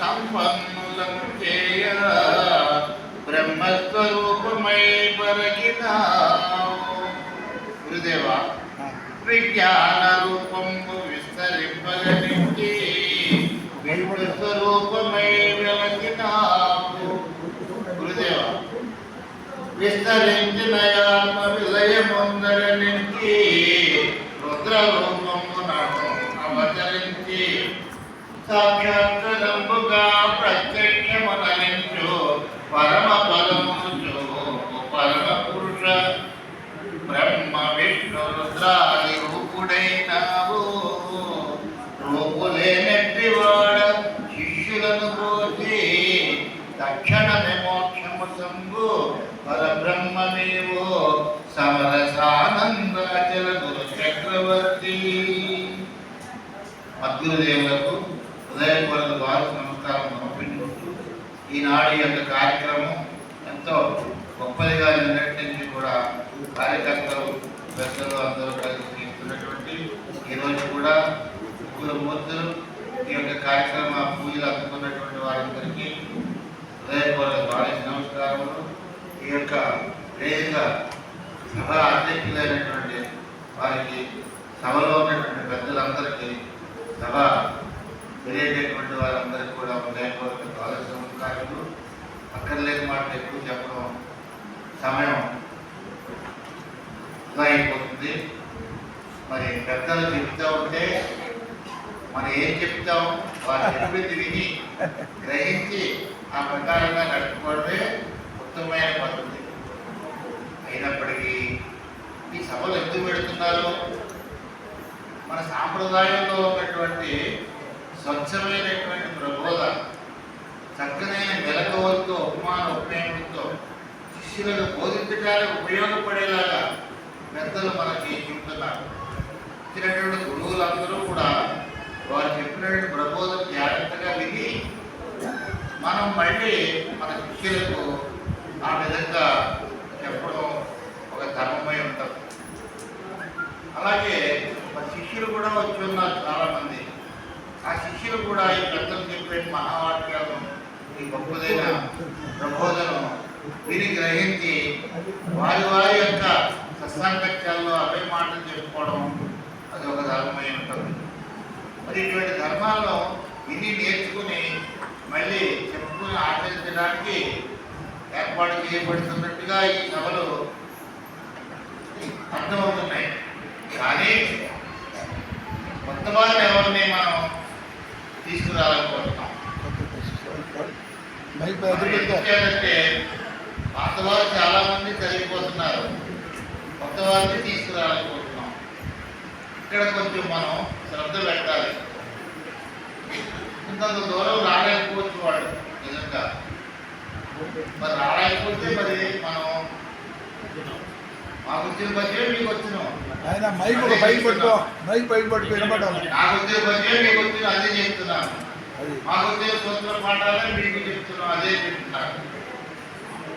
సంపన్నులను చేయ బ్రహ్మస్వరూపమై పరగిన గురుదేవ విజ్ఞాన రూపము విస్తరింపగలించి స్వరూపమై వెలగినావు గురుదేవ విస్తరించిన ఆత్మ విలయముందర నుంచి రుద్రరూప సాక్షాత్కరంబుగా ప్రత్యక్షమునరించు పరమ పదముచు పరమ పురుష బ్రహ్మ విష్ణు రుద్రాది రూపుడైనావు. రూపులేనట్టి వాడ శిష్యులను పోసి తక్షణమే మోక్షము సంగు నీవు సమరసానందాచల గురు చక్రవర్తి మద్గురుదేవులకు హృదయపూర్వక వారు నమస్కారం సమర్పించుకుంటూ ఈనాడు యొక్క కార్యక్రమం ఎంతో గొప్పదిగా నిర్వర్తించి కూడా కార్యకర్తలు పెద్దలు అందరూ కలిసి చేస్తున్నటువంటి ఈరోజు కూడా ముగ్గురు మూర్తులు ఈ యొక్క కార్యక్రమ పూజలు అందుకున్నటువంటి వారందరికీ హృదయపూర్వక భారీ నమస్కారములు. ఈ యొక్క వేదిక సభ అధ్యక్షులైనటువంటి వారికి సభలో ఉన్నటువంటి పెద్దలందరికీ సభ తెలియజేటువంటి వారందరికీ కూడా హృదయపూర్వక భారీ నమస్కారములు అక్కర్లేని మాట ఎక్కువ చెప్పడం సమయం అయిపోతుంది. మరి పెద్దలు చెప్తా ఉంటే మనం ఏం చెప్తాం? వారు చెప్పింది విని గ్రహించి ఆ ప్రకారంగా నడుచుకోవడమే ఉత్తమమైన పద్ధతి. అయినప్పటికీ ఈ సభలు ఎందుకు పెడుతున్నారు? మన సాంప్రదాయంలో ఉన్నటువంటి స్వచ్ఛమైనటువంటి ప్రబోధ చక్కనైన మెలకువలతో ఉపమాన ఉపయోగంతో శిష్యులను బోధించడానికి ఉపయోగపడేలాగా పెద్దలు మనకి చెప్తున్నారు. ఇచ్చినటువంటి గురువులందరూ కూడా వారు చెప్పినటువంటి ప్రబోధం జాగ్రత్తగా విని మనం మళ్ళీ మన శిష్యులకు ఆ విధంగా చెప్పడం ఒక ధర్మమై ఉంటుంది. అలాగే మన శిష్యులు కూడా వచ్చి ఉన్నారు చాలామంది. ఆ శిష్యులు కూడా ఈ పెద్దలు చెప్పే మహావాక్యాలను ఈ గొప్పదైన ప్రబోధనం విని గ్రహించి వారి వారి యొక్క సత్సాంగత్యాల్లో అవే మాటలు చెప్పుకోవడం అది ఒక ధర్మమై ఉంటుంది మరి ఇటువంటి ధర్మాల్లో ఇన్ని నేర్చుకుని మళ్ళీ చెప్పుకుని ఆచరించడానికి ఏర్పాటు చేయబడుతున్నట్టుగా ఈ సభలు అర్థమవుతున్నాయి. కానీ కొత్త వారిని ఎవరిని మనం తీసుకురావాలనుకుంటున్నాం వారు చాలా మంది చదివిపోతున్నారు కొత్త వారిని తీసుకురావాలనుకుంటున్నాం. ఇక్కడ కొంచెం మనం శ్రద్ధ పెట్టాలి. ఇంతంత దూరం రాలేకపోవచ్చు వాడు నిజంగా. మరి రాలేకపోతే మరి మనం మాకు వచ్చిన బడ్జే మీకు వచ్చినాం. ఆయన మైక్ పైకి పట్టుకో. మైక్ పైకి పట్టుకో వినపడాలి నాకు వచ్చిన బడ్జే మీకు వచ్చిన అదే చెప్తున్నాను. మాకు వచ్చే సూత్ర పాఠాలే మీకు చెప్తున్నాం అదే చెప్తున్నారు.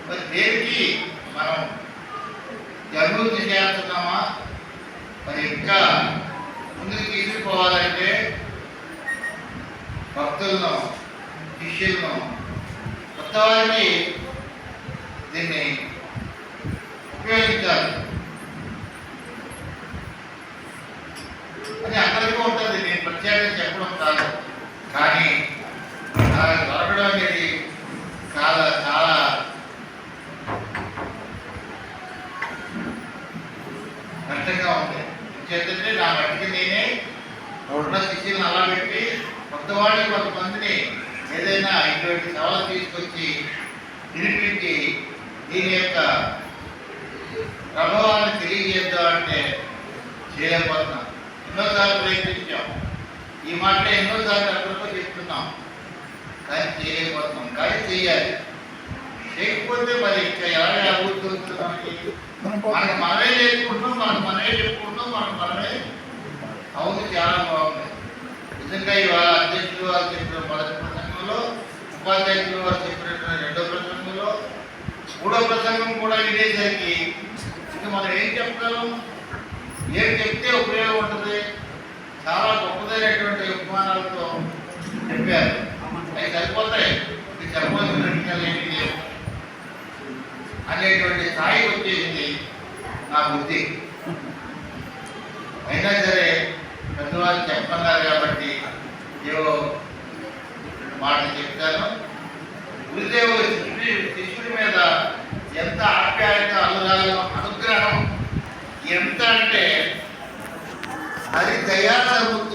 మరి దేనికి మనం అభివృద్ధి చేస్తున్నామా? మరి ఇంకా ముందుకు తీసుకుపోవాలంటే భక్తులను శిష్యులను కొత్త వారిని దీన్ని ఉపయోగించాలి. అని అందరికీ ఉంటుంది నేను ప్రత్యేకంగా చెప్పడం కాదు. కానీ అలా దొరకడం అనేది చాలా చాలా కష్టంగా ఉంది. చేతంటే నా మట్టికి నేనే ఉన్న శిష్యులను అలా పెట్టి కొత్త వాళ్ళు కొంతమందిని ఏదైనా ఇటువంటి సవాలు తీసుకొచ్చి వినిపించి దీని యొక్క ప్రభావాన్ని తెలియజేద్దామంటే చేయలేకపోతున్నాం ఎన్నోసార్లు ప్రయత్నించాం. ఈ మాట ఎన్నోసార్లు అందరితో చెప్తున్నాం. కానీ చేయలేకపోతున్నాం. కానీ చేయాలి చేయకపోతే మరి ఇంకా ఎలా అభివృద్ధి మనకు? మనమే చేసుకుంటున్నాం మనకు మనమే చెప్పుకుంటున్నాం మనకు మనమే అవును చాలా బాగుంది. నిజంగా ఇవాళ అధ్యక్షులు వారు చెప్పిన మొదటి ప్రసంగంలో ఉపాధ్యక్షులు వారు చెప్పిన రెండో ప్రసంగంలో మూడో ప్రసంగం కూడా వినేసరికి ఇంకా మనం ఏం చెప్పగలం? ఏం చెప్తే ఉపయోగం ఉంటుంది? చాలా గొప్పదైనటువంటి ఉపమానాలతో చెప్పారు. అవి సరిపోతాయి. ఇది సరిపోతుంది ప్రశ్నలేమి లేవు అనేటువంటి స్థాయి వచ్చేసింది నా బుద్ధి. అయినా సరే పెద్దవాళ్ళు చెప్పన్నారు కాబట్టి ఏవో మాటలు చెప్తాను గురుదేవుడు శిష్యుడి శిష్యుడి మీద ఎంత ఆప్యాయత தயாராக இருக்கும்